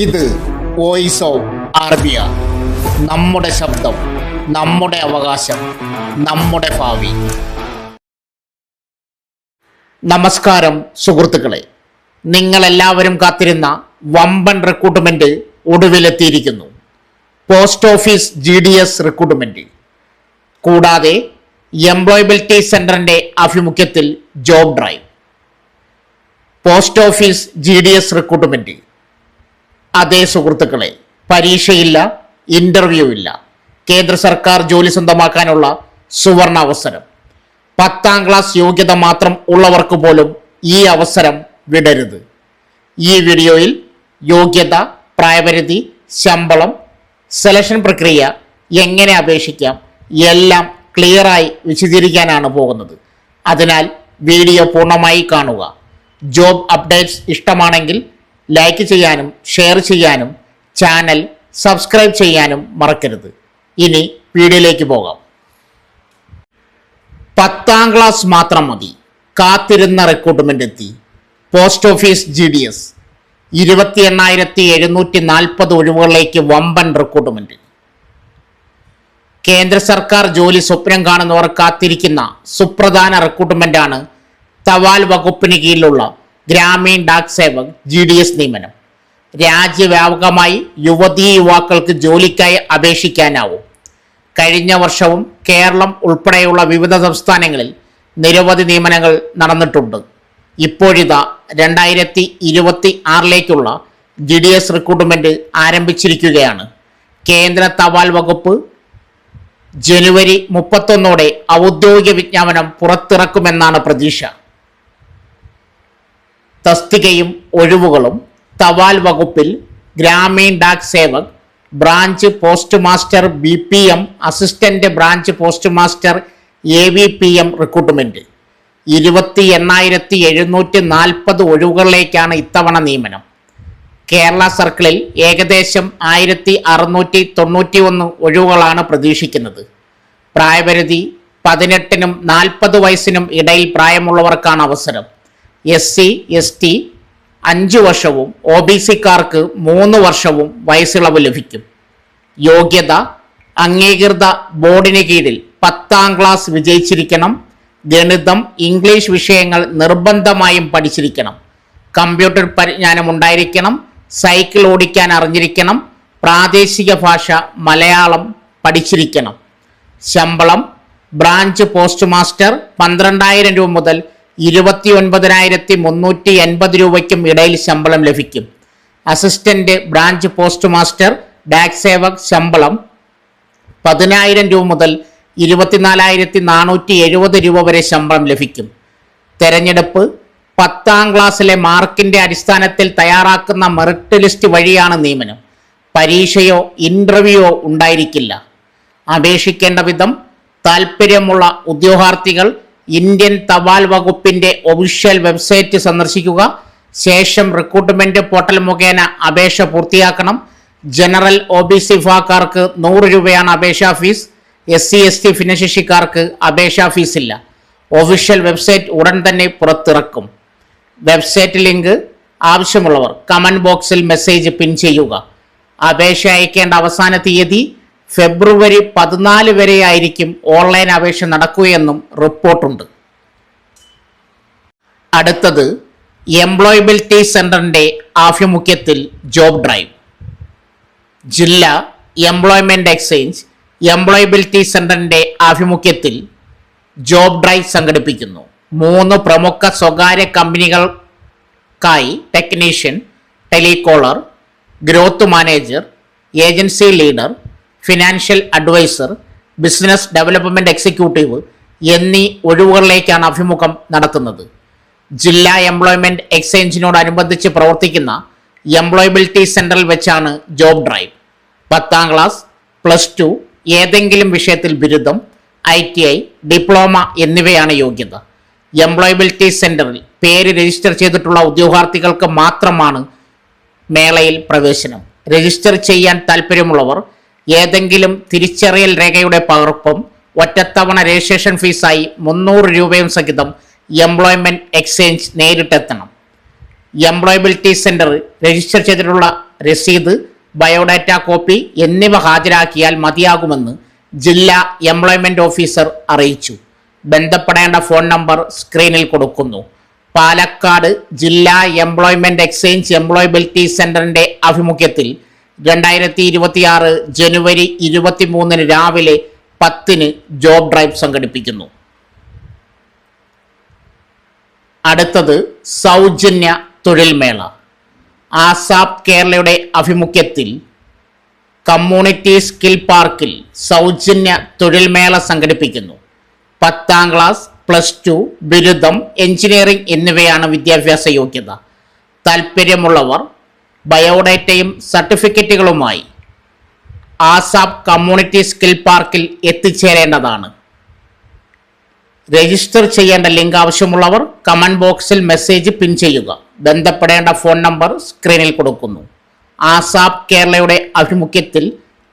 ഇത് voice of Arabiya നമ്മുടെ ശബ്ദം നമ്മുടെ അവകാശം നമ്മുടെ ഭാവി. നമസ്കാരം സുഹൃത്തുക്കളെ. നിങ്ങളെല്ലാവരും കാത്തിരുന്ന വമ്പൻ recruitment ഒടുവിലെത്തിയിരിക്കുന്നു. Post office G D S recruitment കൂടാതെ എംപ്ലോയബിലിറ്റി സെന്ററിന്റെ ആഭിമുഖ്യത്തിൽ job drive post office G D S recruitment അതേ സുഹൃത്തുക്കളെ പരീക്ഷയില്ല ഇന്റർവ്യൂ ഇല്ല കേന്ദ്ര സർക്കാർ ജോലി സ്വന്തമാക്കാനുള്ള സുവർണ അവസരം. പത്താം ക്ലാസ് യോഗ്യത മാത്രം ഉള്ളവർക്ക് പോലും ഈ അവസരം വിടരുത്. ഈ വീഡിയോയിൽ യോഗ്യത പ്രായപരിധി ശമ്പളം സെലക്ഷൻ പ്രക്രിയ എങ്ങനെ അപേക്ഷിക്കാം എല്ലാം ക്ലിയറായി വിശദീകരിക്കാനാണ് പോകുന്നത്. അതിനാൽ വീഡിയോ പൂർണമായി കാണുക. ജോബ് അപ്ഡേറ്റ്സ് ഇഷ്ടമാണെങ്കിൽ ലൈക്ക് ചെയ്യാനും ഷെയർ ചെയ്യാനും ചാനൽ സബ്സ്ക്രൈബ് ചെയ്യാനും മറക്കരുത്. ഇനി വീഡിയോയിലേക്ക് പോകാം. പത്താം ക്ലാസ് മാത്രം മതി. കാത്തിരുന്ന റിക്രൂട്ട്മെന്റ് എത്തി. Post office G D S ഇരുപത്തി എണ്ണായിരത്തി എഴുന്നൂറ്റി നാൽപ്പത് ഒഴിവുകളിലേക്ക് വമ്പൻ റിക്രൂട്ട്മെന്റ് കേന്ദ്ര സർക്കാർ ജോലി സ്വപ്നം കാണുന്നവർ കാത്തിരിക്കുന്ന സുപ്രധാന റിക്രൂട്ട്മെന്റാണ് തപാൽ വകുപ്പിന് കീഴിലുള്ള Gramin Dak Sevak G D S നിയമനം. രാജ്യവ്യാപകമായി യുവതീ യുവാക്കൾക്ക് ജോലിക്കായി അപേക്ഷിക്കാനാവും. കഴിഞ്ഞ വർഷവും കേരളം ഉൾപ്പെടെയുള്ള വിവിധ സംസ്ഥാനങ്ങളിൽ നിരവധി നിയമനങ്ങൾ നടന്നിട്ടുണ്ട്. ഇപ്പോഴിതാ രണ്ടായിരത്തി ഇരുപത്തി ആറിലേക്കുള്ള ജി ഡി എസ് റിക്രൂട്ട്മെന്റ് ആരംഭിച്ചിരിക്കുകയാണ്. കേന്ദ്ര തപാൽ വകുപ്പ് ജനുവരി മുപ്പത്തൊന്നോടെ ഔദ്യോഗിക വിജ്ഞാപനം പുറത്തിറക്കുമെന്നാണ് പ്രതീക്ഷ. തസ്തികയും ഒഴിവുകളും തപാൽ വകുപ്പിൽ Gramin Dak Sevak branch post master B P M assistant branch post master A B P M recruitment. ഇരുപത്തി എണ്ണായിരത്തി എഴുന്നൂറ്റി നാൽപ്പത് ഒഴിവുകളിലേക്കാണ് ഇത്തവണ നിയമനം. കേരള സർക്കിളിൽ ഏകദേശം ആയിരത്തി അറുന്നൂറ്റി തൊണ്ണൂറ്റി ഒന്ന് ഒഴിവുകളാണ് പ്രതീക്ഷിക്കുന്നത്. പ്രായപരിധി പതിനെട്ടിനും നാൽപ്പത് വയസ്സിനും ഇടയിൽ പ്രായമുള്ളവർക്കാണ് അവസരം. എസ് സി എസ് ടി അഞ്ച് വർഷവും ഒ ബി സിക്കാർക്ക് മൂന്ന് വർഷവും വയസ്സിളവ് ലഭിക്കും. യോഗ്യത അംഗീകൃത ബോർഡിന് കീഴിൽ പത്താം ക്ലാസ് വിജയിച്ചിരിക്കണം. ഗണിതം ഇംഗ്ലീഷ് വിഷയങ്ങൾ നിർബന്ധമായും പഠിച്ചിരിക്കണം. കമ്പ്യൂട്ടർ പരിജ്ഞാനം ഉണ്ടായിരിക്കണം. സൈക്കിൾ ഓടിക്കാൻ അറിഞ്ഞിരിക്കണം. പ്രാദേശിക ഭാഷ മലയാളം പഠിച്ചിരിക്കണം. ശമ്പളം ബ്രാഞ്ച് പോസ്റ്റ് മാസ്റ്റർ പന്ത്രണ്ടായിരം രൂപ മുതൽ ഇരുപത്തി ഒൻപതിനായിരത്തി മുന്നൂറ്റി എൺപത് രൂപയ്ക്കും ഇടയിൽ ശമ്പളം ലഭിക്കും. Assistant branch post master Dak Sevak ശമ്പളം പതിനായിരം രൂപ മുതൽ ഇരുപത്തിനാലായിരത്തി നാനൂറ്റി എഴുപത് രൂപ വരെ ശമ്പളം ലഭിക്കും. തെരഞ്ഞെടുപ്പ് പത്താം ക്ലാസ്സിലെ മാർക്കിന്റെ അടിസ്ഥാനത്തിൽ തയ്യാറാക്കുന്ന മെറിറ്റ് ലിസ്റ്റ് വഴിയാണ് നിയമനം. പരീക്ഷയോ ഇന്റർവ്യൂയോ ഉണ്ടായിരിക്കില്ല. അപേക്ഷിക്കേണ്ട വിധം താൽപ്പര്യമുള്ള ഉദ്യോഗാർത്ഥികൾ ഇന്ത്യൻ തപാൽ വകുപ്പിന്റെ ഒഫീഷ്യൽ വെബ്സൈറ്റ് സന്ദർശിക്കുക. ശേഷം റിക്രൂട്ട്മെന്റ് പോർട്ടൽ മുഖേന അപേക്ഷ പൂർത്തിയാക്കണം. ജനറൽ ഒ ബി സി വിഭാഗക്കാർക്ക് നൂറ് രൂപയാണ് അപേക്ഷാ fees. S C S T ഭിന്നശേഷിക്കാർക്ക് അപേക്ഷാ ഫീസില്ല. ഒഫീഷ്യൽ വെബ്സൈറ്റ് ഉടൻ തന്നെ പുറത്തിറക്കും. വെബ്സൈറ്റ് ലിങ്ക് ആവശ്യമുള്ളവർ കമന്റ് ബോക്സിൽ മെസ്സേജ് പിൻ ചെയ്യുക. അപേക്ഷ അയക്കേണ്ട അവസാന തീയതി ഫെബ്രുവരി പതിനാല് വരെയായിരിക്കും ഓൺലൈൻ അപേക്ഷ നടക്കുകയെന്നും റിപ്പോർട്ടുണ്ട്. അടുത്തത് എംപ്ലോയബിലിറ്റി സെന്ററിന്റെ ആഭിമുഖ്യത്തിൽ ജോബ് ഡ്രൈവ് ജില്ല എംപ്ലോയ്മെന്റ് എക്സ്ചേഞ്ച് എംപ്ലോയബിലിറ്റി സെന്ററിന്റെ ആഭിമുഖ്യത്തിൽ ജോബ് ഡ്രൈവ് സംഘടിപ്പിക്കുന്നു. മൂന്ന് പ്രമുഖ സ്വകാര്യ കമ്പനികൾക്കായി technician telecaller growth manager agency leader financial adviser business development executive എന്നീ ഒഴിവുകളിലേക്കാണ് അഭിമുഖം നടത്തുന്നത്. ജില്ലാ എംപ്ലോയ്മെന്റ് എക്സ്ചേഞ്ചിനോടനുബന്ധിച്ച് പ്രവർത്തിക്കുന്ന എംപ്ലോയബിലിറ്റി സെന്ററിൽ വെച്ചാണ് ജോബ് ഡ്രൈവ് പത്താം ക്ലാസ് പ്ലസ് ടു ഏതെങ്കിലും വിഷയത്തിൽ ബിരുദം ഐ ടി ഐ ഡിപ്ലോമ എന്നിവയാണ് യോഗ്യത. എംപ്ലോയബിലിറ്റി സെന്ററിൽ പേര് രജിസ്റ്റർ ചെയ്തിട്ടുള്ള ഉദ്യോഗാർത്ഥികൾക്ക് മാത്രമാണ് മേളയിൽ പ്രവേശനം. രജിസ്റ്റർ ചെയ്യാൻ താൽപ്പര്യമുള്ളവർ ഏതെങ്കിലും തിരിച്ചറിയൽ രേഖയുടെ പകർപ്പും ഒറ്റത്തവണ രജിസ്ട്രേഷൻ ഫീസായി മുന്നൂറ് രൂപയും സഹിതം എംപ്ലോയ്മെന്റ് എക്സ്ചേഞ്ച് നേരിട്ടെത്തണം. എംപ്ലോയബിലിറ്റി സെന്റർ രജിസ്റ്റർ ചെയ്തിട്ടുള്ള രസീത് ബയോഡാറ്റ കോപ്പി എന്നിവ ഹാജരാക്കിയാൽ മതിയാകുമെന്ന് ജില്ലാ എംപ്ലോയ്മെന്റ് ഓഫീസർ അറിയിച്ചു. ബന്ധപ്പെടേണ്ട ഫോൺ നമ്പർ സ്ക്രീനിൽ കൊടുക്കുന്നു. പാലക്കാട് ജില്ലാ എംപ്ലോയ്മെന്റ് എക്സ്ചേഞ്ച് എംപ്ലോയബിലിറ്റി സെന്ററിന്റെ ആഭിമുഖ്യത്തിൽ രണ്ടായിരത്തി ഇരുപത്തിയാറ് ജനുവരി ഇരുപത്തിമൂന്നിന് രാവിലെ പത്തിന് ജോബ് ഡ്രൈവ് സംഘടിപ്പിക്കുന്നു. അടുത്തത് സൗജന്യ തൊഴിൽമേള. ആസാബ് കേരളയുടെ ആഭിമുഖ്യത്തിൽ കമ്മ്യൂണിറ്റി സ്കിൽ പാർക്കിൽ സൗജന്യ തൊഴിൽമേള സംഘടിപ്പിക്കുന്നു. പത്താം ക്ലാസ് പ്ലസ് ടു ബിരുദം എഞ്ചിനീയറിംഗ് എന്നിവയാണ് വിദ്യാഭ്യാസ യോഗ്യത. താൽപ്പര്യമുള്ളവർ ബയോഡേറ്റയും സർട്ടിഫിക്കറ്റുകളുമായി ആസാബ് കമ്മ്യൂണിറ്റി സ്കിൽ പാർക്കിൽ എത്തിച്ചേരേണ്ടതാണ്. രജിസ്റ്റർ ചെയ്യേണ്ട ലിങ്ക് ആവശ്യമുള്ളവർ കമന്റ് ബോക്സിൽ മെസ്സേജ് പിൻ ചെയ്യുക. ബന്ധപ്പെടേണ്ട ഫോൺ നമ്പർ സ്ക്രീനിൽ കൊടുക്കുന്നു. ആസാബ് കേരളയുടെ ആഭിമുഖ്യത്തിൽ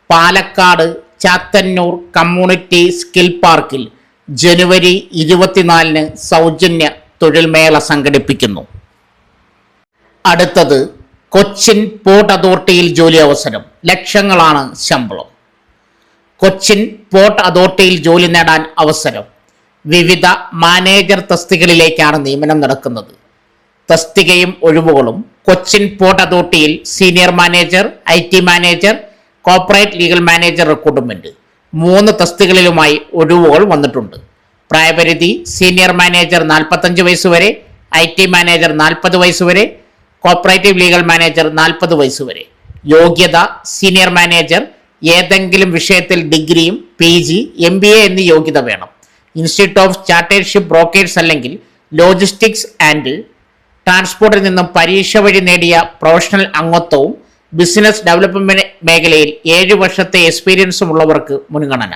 പാലക്കാട് ചാത്തന്നൂർ കമ്മ്യൂണിറ്റി സ്കിൽ പാർക്കിൽ ജനുവരി ഇരുപത്തിനാലിന് സൗജന്യ തൊഴിൽമേള സംഘടിപ്പിക്കുന്നു. അടുത്തത് കൊച്ചിൻ പോർട്ട് അതോറിറ്റിയിൽ ജോലി അവസരം. ലക്ഷങ്ങളാണ് ശമ്പളം. കൊച്ചിൻ പോർട്ട് അതോറിറ്റിയിൽ ജോലി നേടാൻ അവസരം. വിവിധ മാനേജർ തസ്തികളിലേക്കാണ് നിയമനം നടക്കുന്നത്. തസ്തികയും ഒഴിവുകളും Cochin port അതോറിറ്റിയിൽ senior manager I T manager corporate legal manager recruitment മൂന്ന് തസ്തികളിലുമായി ഒഴിവുകൾ വന്നിട്ടുണ്ട്. പ്രായപരിധി സീനിയർ മാനേജർ നാൽപ്പത്തഞ്ച് വയസ്സ് വരെ ഐ ടി മാനേജർ നാൽപ്പത് വയസ്സ് വരെ കോപ്പറേറ്റീവ് ലീഗൽ മാനേജർ നാൽപ്പത് വയസ്സ് വരെ. യോഗ്യത സീനിയർ മാനേജർ ഏതെങ്കിലും വിഷയത്തിൽ ഡിഗ്രിയും P G M B A എന്നീ യോഗ്യത വേണം. ഇൻസ്റ്റിറ്റ്യൂട്ട് ഓഫ് ചാർട്ടേഴ്ഷിപ്പ് ബ്രോക്കേഴ്സ് അല്ലെങ്കിൽ ലോജിസ്റ്റിക്സ് ആൻഡ് ട്രാൻസ്പോർട്ടിൽ നിന്നും പരീക്ഷ വഴി നേടിയ പ്രൊഫഷണൽ അംഗത്വവും ബിസിനസ് ഡെവലപ്മെന്റ് മേഖലയിൽ ഏഴ് വർഷത്തെ എക്സ്പീരിയൻസും ഉള്ളവർക്ക് മുൻഗണന.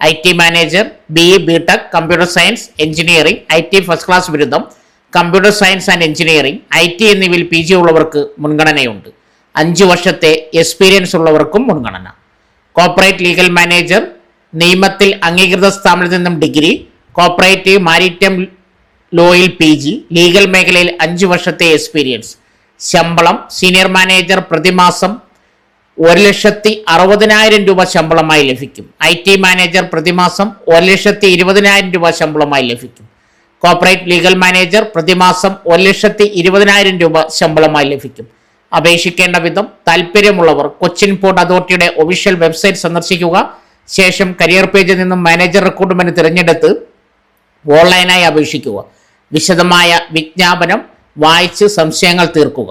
I T manager B E B tech computer science engineering I T first class ബിരുദം computer science and engineering I T എന്നിവയിൽ പി ജി ഉള്ളവർക്ക് മുൻഗണനയുണ്ട്. അഞ്ച് വർഷത്തെ എക്സ്പീരിയൻസ് ഉള്ളവർക്കും മുൻഗണന. കോർപ്പറേറ്റ് ലീഗൽ മാനേജർ നിയമത്തിൽ അംഗീകൃത സ്ഥാപനത്തിൽ നിന്നും ഡിഗ്രി കോപ്പറേറ്റീവ് മാരിറ്റൈം ലോയിൽ പി ജി ലീഗൽ മേഖലയിൽ അഞ്ച് വർഷത്തെ എക്സ്പീരിയൻസ്. ശമ്പളം സീനിയർ മാനേജർ പ്രതിമാസം ഒരു ലക്ഷത്തി അറുപതിനായിരം രൂപ ശമ്പളമായി ലഭിക്കും. ഐ ടി മാനേജർ പ്രതിമാസം ഒരു ലക്ഷത്തി ഇരുപതിനായിരം രൂപ ശമ്പളമായി ലഭിക്കും. കോർപ്പറേറ്റ് ലീഗൽ മാനേജർ പ്രതിമാസം ഒരു ലക്ഷത്തി ഇരുപതിനായിരം രൂപ ശമ്പളമായി ലഭിക്കും. അപേക്ഷിക്കേണ്ട വിധം താല്പര്യമുള്ളവർ കൊച്ചിൻ പോർട്ട് അതോറിറ്റിയുടെ ഒഫീഷ്യൽ വെബ്സൈറ്റ് സന്ദർശിക്കുക. ശേഷം കരിയർ പേജിൽ നിന്നും മാനേജർ റിക്രൂട്ട്മെന്റ് തിരഞ്ഞെടുത്ത് ഓൺലൈനായി അപേക്ഷിക്കുക. വിശദമായ വിജ്ഞാപനം വായിച്ച് സംശയങ്ങൾ തീർക്കുക.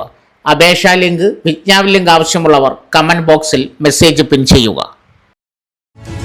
അപേക്ഷാ ലിങ്ക് വിജ്ഞാപന ലിങ്ക് ആവശ്യമുള്ളവർ കമന്റ് ബോക്സിൽ മെസ്സേജ് പിൻ ചെയ്യുക.